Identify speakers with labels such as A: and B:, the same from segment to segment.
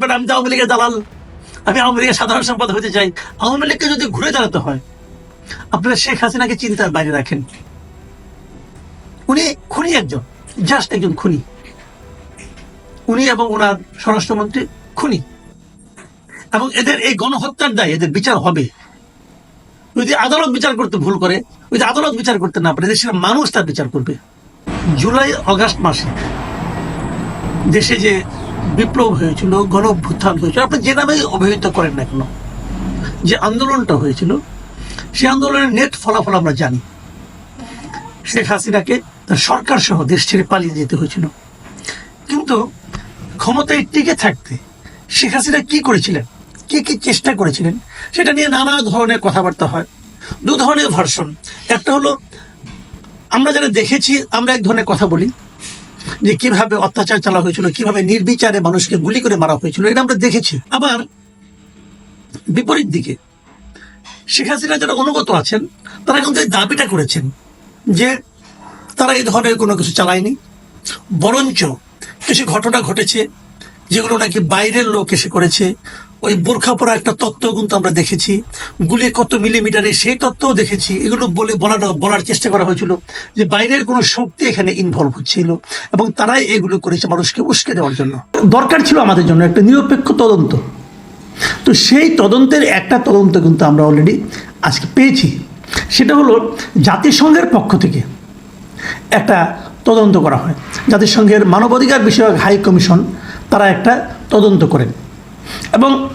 A: But আমি তো আওয়ামী লীগের দালাল। আমি আওয়ামী লীগের সাধারণ সম্পাদক হতে চাই। আওয়ামী লীগকে যদি ঘুরে দাঁড়াতে হয়, আপনারা শেখ হাসিনাকে চিন্তার বাইরে রাখেন। উনি খুনি একজন জাস্ট একজন খুনি। উনি এবং ওনার স্বরাষ্ট্রমন্ত্রী খুনি। এবং এদের এই গণহত্যার দায় এদের বিচার হবে। যদি আদালত বিচার করতে ভুল করে, যদি আদালত বিচার করতে না পারে, দেশের মানুষ তার বিচার করবে। জুলাই, অগাস্ট মাসে দেশে যে বিপ্লব হয়েছিল গণ অভ্যুত্থান হয়েছিল। আপনি যে নামে অভিহিত করেন না কেন? যে আন্দোলনটা হয়েছিল, সেই আন্দোলনের নেট ফলাফল আমরা জানি। শেখ হাসিনাকে তার সরকার সহ দেশ ছেড়ে পালিয়ে যেতে হয়েছিল। কিন্তু ক্ষমতায় টিকে থাকতে শেখ হাসিনা কি করেছিলেন? কি কি চেষ্টা করেছিলেন? সেটা নিয়ে নানা ধরনের কথাবার্তা হয়। দু ধরনের ভার্সন। একটা হলো, আমরা যারা দেখেছি, আমরা এক ধরনের কথা বলি। যে কীভাবে অত্যাচার চালা হয়েছিল, কীভাবে নির্বিচারে মানুষকে গুলি করে মারা হয়েছিল, এটা আমরা দেখেছি। আবার বিপরীত দিকে, শেখ হাসিনা যারা অনুগত আছেন, তারা এই দাবিটা করেছেন, যে তারা এই ধরনের কোনো কিছু চালায়নি, বরঞ্চ কিছু ঘটনা ঘটেছে, যেগুলো নাকি বাইরের লোক এসে করেছে ওই বোরখা পরা একটা তত্ত্ব কিন্তু আমরা দেখেছি। গুলি কত মিলিমিটারে সেই তত্ত্বও দেখেছি। এগুলো বলে বলার বলার চেষ্টা করা হয়েছিল যে বাইরের কোনো শক্তি এখানে ইনভলভ হচ্ছিল এবং তারাই এগুলো করেছে মানুষকে উস্কে দেওয়ার জন্য। দরকার ছিল আমাদের জন্য একটা নিরপেক্ষ তদন্ত। তো সেই তদন্তের একটা তদন্ত কিন্তু আমরা অলরেডি আজকে পেয়েছি। সেটা হলো জাতিসংঘের পক্ষ থেকে একটা তদন্ত করা হয়। জাতিসংঘের মানবাধিকার বিষয়ক হাই কমিশন তারা একটা তদন্ত করেন। এবং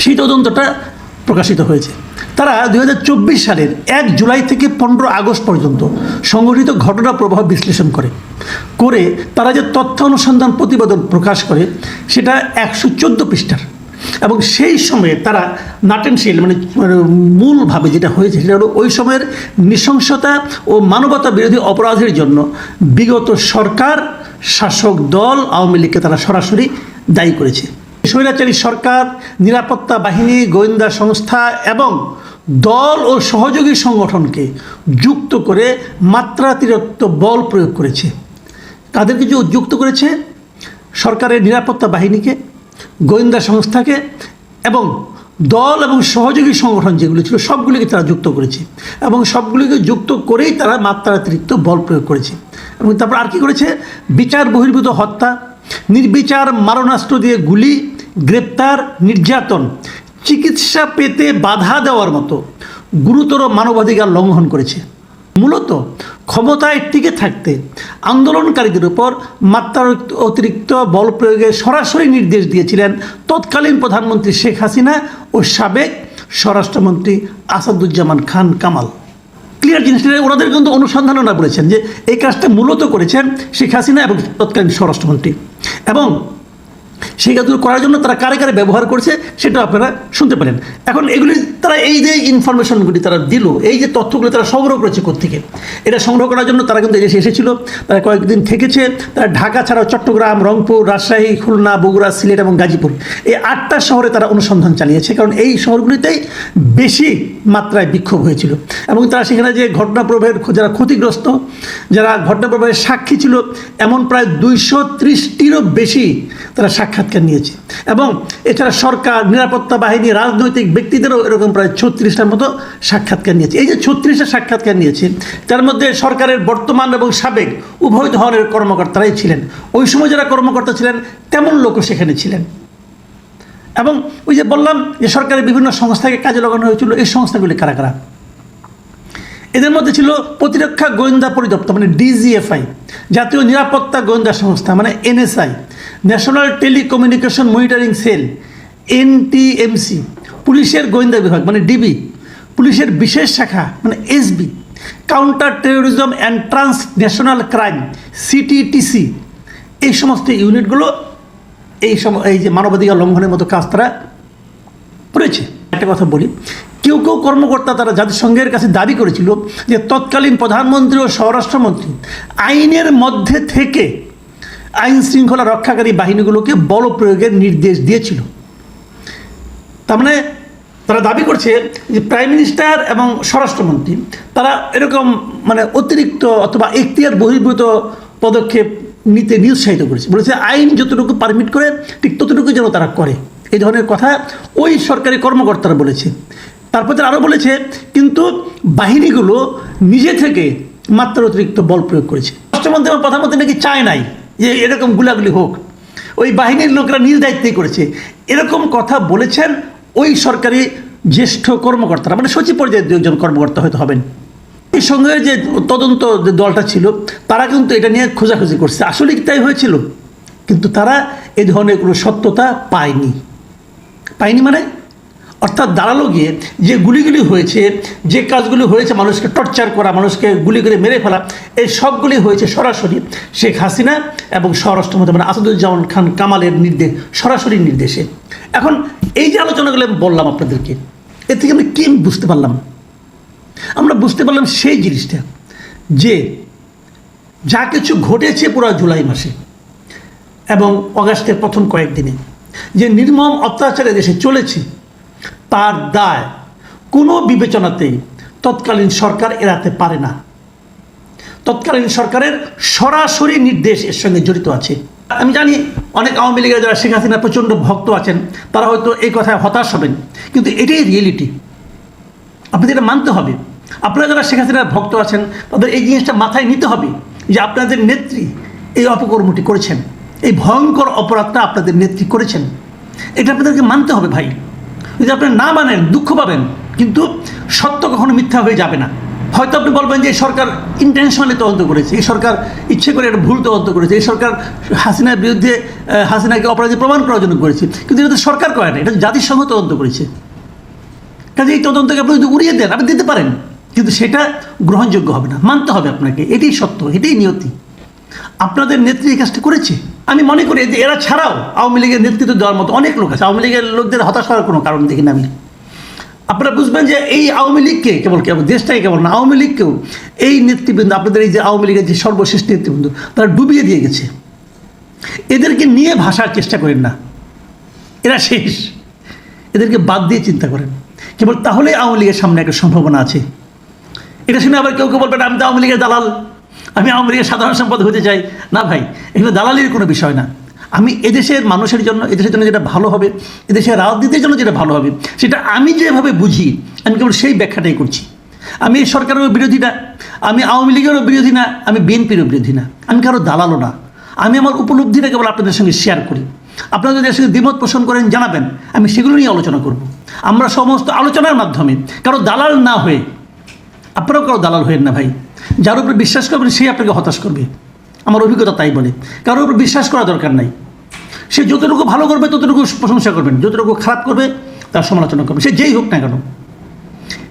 A: সেই তদন্তটা প্রকাশিত হয়েছে। তারা দুই হাজার চব্বিশ সালের এক জুলাই থেকে পনেরো আগস্ট পর্যন্ত সংঘটিত ঘটনা প্রবাহ বিশ্লেষণ করে। করে তারা যে তথ্য অনুসন্ধান প্রতিবেদন প্রকাশ করে, সেটা একশো চোদ্দ পৃষ্ঠার। এবং সেই সময়ে তারা নাটেনশীল মানে মানে মূলভাবে যেটা হয়েছে, সেটা হলো ওই সময়ের নৃশংসতা ও মানবতা বিরোধী অপরাধের জন্য বিগত সরকার, শাসক দল, আওয়ামী লীগকে তারা সরাসরি দায়ী করেছে। স্বৈরাচারী সরকার, নিরাপত্তা বাহিনী, গোয়েন্দা সংস্থা এবং দল ও সহযোগী সংগঠনকে যুক্ত করে মাত্রাতিরিক্ত বল প্রয়োগ করেছে। কাদেরকে যে যুক্ত করেছে সরকারের নিরাপত্তা বাহিনীকে, গোয়েন্দা সংস্থাকে এবং দল এবং সহযোগী সংগঠন যেগুলো ছিল সবগুলিকে তারা যুক্ত করেছে এবং সবগুলিকে যুক্ত করেই তারা মাত্রাতিরিক্ত বল প্রয়োগ করেছে। এবং তারপর আর কি করেছে? বিচার বহির্ভূত হত্যা, নির্বিচার মারণাস্ত্র দিয়ে গুলি গ্রেপ্তার, নির্যাতন, চিকিৎসা পেতে বাধা দেওয়ার মতো গুরুতর মানবাধিকার লঙ্ঘন করেছে। মূলত ক্ষমতায় টিকে থাকতে আন্দোলনকারীদের উপর মাত্রা অতিরিক্ত বল প্রয়োগের সরাসরি নির্দেশ দিয়েছিলেন তৎকালীন প্রধানমন্ত্রী শেখ হাসিনা ও সাবেক স্বরাষ্ট্রমন্ত্রী আসাদুজ্জামান খান কামাল। ক্লিয়ার জিনিসটা ওনাদের কিন্তু অনুসন্ধান ওনারা বলেছেন যে এই কাজটা মূলত করেছেন শেখ হাসিনা এবং তৎকালীন স্বরাষ্ট্রমন্ত্রী। এবং সেই কাজগুলো করার জন্য তারা কারে কারে ব্যবহার করছে সেটা আপনারা শুনতে পারেন। এখন এগুলি তারা এই যে ইনফরমেশনগুলি তারা দিল, এই যে তথ্যগুলি তারা সংগ্রহ করেছে কোথেকে এটা সংগ্রহ করার জন্য তারা কিন্তু এদেশে এসেছিল, তারা কয়েকদিন থেকেছে, তারা ঢাকা ছাড়াও চট্টগ্রাম, রংপুর, রাজশাহী, খুলনা, বগুড়া, সিলেট এবং গাজীপুর, এই আটটা শহরে তারা অনুসন্ধান চালিয়েছে, কারণ এই শহরগুলিতেই বেশি মাত্রায় বিক্ষোভ হয়েছিল। এবং তারা সেখানে যে ঘটনা প্রবাহের যারা ক্ষতিগ্রস্ত, যারা ঘটনা প্রবাহের সাক্ষী ছিল, এমন প্রায় দুইশো ত্রিশটিরও বেশি তারা সাক্ষাৎকার নিয়েছে। এবং এছাড়া সরকার, নিরাপত্তা বাহিনী, রাজনৈতিক ব্যক্তিদেরও এরকম প্রায় ছত্রিশটার মতো সাক্ষাৎকার নিয়েছে। এই যে ছত্রিশটা সাক্ষাৎকার নিয়েছে, তার মধ্যে সরকারের বর্তমান এবং সাবেক উভয় ধরনের কর্মকর্তারাই ছিলেন। ওই সময় যারা কর্মকর্তা ছিলেন, তেমন লোকও সেখানে ছিলেন। এবং ওই যে বললাম যে সরকারের বিভিন্ন সংস্থাকে কাজে লাগানো হয়েছিল, এই সংস্থাগুলি কারা কারা? এদের মধ্যে ছিল প্রতিরক্ষা গোয়েন্দা পরিদপ্তর মানে ডিজিএফআই, জাতীয় নিরাপত্তা গোয়েন্দা সংস্থা মানে NSI. National telecommunication monitoring cell NTMC পুলিশের গোয়েন্দা বিভাগ মানে ডিবি পুলিশের বিশেষ শাখা মানে SB counter terrorism and transnational crime CTTC এই সমস্ত ইউনিটগুলো এই সম, এই যে মানবাধিকার লঙ্ঘনের মতো কাজ তারা করেছে। একটা কথা বলি, কেউ কেউ কর্মকর্তা তারা জাতিসংঘের কাছে দাবি করেছিল যে তৎকালীন প্রধানমন্ত্রী ও স্বরাষ্ট্রমন্ত্রী আইনের মধ্যে থেকে আইন শৃঙ্খলা রক্ষাকারী বাহিনীগুলোকে বল প্রয়োগের নির্দেশ দিয়েছিল। তার মানে তারা দাবি করছে যে প্রাইম মিনিস্টার এবং স্বরাষ্ট্রমন্ত্রী, তারা এরকম মানে অতিরিক্ত অথবা এখতিয়ার বহির্ভূত পদক্ষেপ নিতে নিরুৎসাহিত করেছে। বলেছে, আইন যতটুকু পারমিট করে, ঠিক ততটুকু যেন তারা করে। এই ধরনের কথা ওই সরকারি কর্মকর্তারা বলেছে। তারপর তারা আরও বলেছে, কিন্তু বাহিনীগুলো নিজে থেকে মাত্রা অতিরিক্ত বল প্রয়োগ করেছে। রাষ্ট্রমন্ত্রী এবং প্রধানমন্ত্রী নাকি চায় নাই? যে এরকম গুলাগুলি হোক। ওই বাহিনীর লোকরা নিজ দায়িত্বেই করেছে। এরকম কথা বলেছেন ওই সরকারি জ্যেষ্ঠ কর্মকর্তারা মানে সচিব পর্যায়ের দু একজন কর্মকর্তা হয়তো হবেন। এই সঙ্গে যে তদন্ত যে দলটা ছিল, তারা কিন্তু এটা নিয়ে খোঁজাখুঁজি করছে। আসলে তাই হয়েছিল? কিন্তু তারা এ ধরনের কোনো সত্যতা পায়নি। পায়নি মানে অর্থাৎ দাঁড়াল গিয়ে, যে গুলিগুলি হয়েছে, যে কাজগুলি হয়েছে মানুষকে টর্চার করা, মানুষকে গুলি করে মেরে ফেলা, এই সবগুলি হয়েছে সরাসরি শেখ হাসিনা এবং স্বরাষ্ট্রমন্ত্রী মানে আসাদুজ্জামান খান কামালের নির্দেশ, সরাসরি নির্দেশে। এখন এই যে আলোচনাগুলো আমি বললাম আপনাদেরকে, এর থেকে আমি কী বুঝতে পারলাম? আমরা বুঝতে পারলাম সেই জিনিসটা, যে যা কিছু ঘটেছে পুরো জুলাই মাসে এবং অগাস্টের প্রথম কয়েকদিনে, যে নির্মম অত্যাচারে দেশে চলেছে তার দায়। কোনো বিবেচনাতেই তৎকালীন সরকার এড়াতে পারে না। তৎকালীন সরকারের সরাসরি নির্দেশ এর সঙ্গে জড়িত আছে। আমি জানি অনেক আওয়ামী লীগের যারা শেখ হাসিনার প্রচণ্ড ভক্ত আছেন, তারা হয়তো এই কথায় হতাশ হবেন, কিন্তু এটাই রিয়েলিটি আপনাদের এটা মানতে হবে। আপনারা যারা শেখ হাসিনার ভক্ত আছেন, তাদের এই জিনিসটা মাথায় নিতে হবে যে আপনাদের নেত্রী এই অপকর্মটি করেছেন। এই ভয়ঙ্কর অপরাধটা আপনাদের নেত্রী করেছেন। এটা আপনাদেরকে মানতে হবে ভাই। যদি আপনি না মানেন, দুঃখ পাবেন। কিন্তু সত্য কখনো মিথ্যা হয়ে যাবে না। হয়তো আপনি বলবেন যে সরকার ইন্টেনশনালি তদন্ত করেছে, এই সরকার ইচ্ছে করে একটা ভুল তদন্ত করেছে, এই সরকার হাসিনার বিরুদ্ধে হাসিনাকে অপরাধী প্রমাণ করার জন্য করেছে। কিন্তু এটা তো সরকার করে না, এটা জাতিসংঘ তদন্ত করেছে। কাজে এই তদন্তকে আপনি যদি উড়িয়ে দেন, আপনি দিতে পারেন। কিন্তু সেটা গ্রহণযোগ্য হবে না। মানতে হবে আপনাকে, এটাই সত্য, এটাই নিয়তি। আপনাদের নেত্রী এই কাজটা করেছে? আমি মনে করি যে এরা ছাড়াও আওয়ামী লীগের নেতৃত্ব দেওয়ার মতো অনেক লোক আছে। আওয়ামী লীগের লোকদের হতাশ হওয়ার কোনো কারণ দেখি না আমি। আপনারা বুঝবেন যে এই আওয়ামী লীগকে কেবল কেবল দেশটাই কেবল না, আওয়ামী লীগকেও এই নেতৃবৃন্দ, আপনাদের এই যে আওয়ামী লীগের যে সর্বশেষ নেতৃবৃন্দ, তারা ডুবিয়ে দিয়ে গেছে। এদেরকে নিয়ে ভাসার চেষ্টা করেন না। এরা শেষ। এদেরকে বাদ দিয়ে চিন্তা করেন। কেবল তাহলে আওয়ামী লীগের সামনে একটা সম্ভাবনা আছে। এটা শুনে আবার কেউ কেউ বলবেন, আমি তো আওয়ামী লীগের দালাল। আমি আওয়ামী লীগের সাধারণ সম্পাদক হতে চাই। না ভাই, এগুলো দালালির কোনো বিষয় না। আমি এদেশের মানুষের জন্য, এদেশের জন্য যেটা ভালো হবে, এদেশের রাজনীতির জন্য যেটা ভালো হবে, সেটা আমি যেভাবে বুঝি, আমি কেবল সেই ব্যাখ্যাটাই করছি। আমি এই সরকারেরও বিরোধী না, আমি আওয়ামী লীগেরও বিরোধী না, আমি বিএনপিরও বিরোধী না। আমি কারও দালালও না। আমি আমার উপলব্ধিটা কেবল আপনাদের সঙ্গে শেয়ার করি। আপনারা যদি সঙ্গে দ্বিমত পোষণ করেন, জানাবেন। আমি সেগুলো নিয়ে আলোচনা করব। আমরা সমস্ত আলোচনার মাধ্যমে কারও দালাল না হয়ে, আপনারাও কারও দালাল হয়েন না ভাই। যার উপরে বিশ্বাস করবেন সেই আপনাকে হতাশ করবে। আমার অভিজ্ঞতা তাই বলে। কারোর উপর বিশ্বাস করা দরকার নাই। সে যতটুকু ভালো করবে, ততটুকু প্রশংসা করবেন। যতটুকু খারাপ করবে, তার সমালোচনা করবে সে যেই হোক না কেন।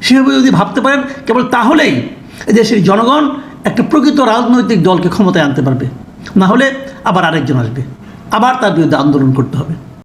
A: সেভাবে যদি ভাবতে পারেন, কেবল তাহলেই দেশের জনগণ একটা প্রকৃত রাজনৈতিক দলকে ক্ষমতায় আনতে পারবে। না হলে আবার আরেকজন আসবে। আবার তার বিরুদ্ধে আন্দোলন করতে হবে।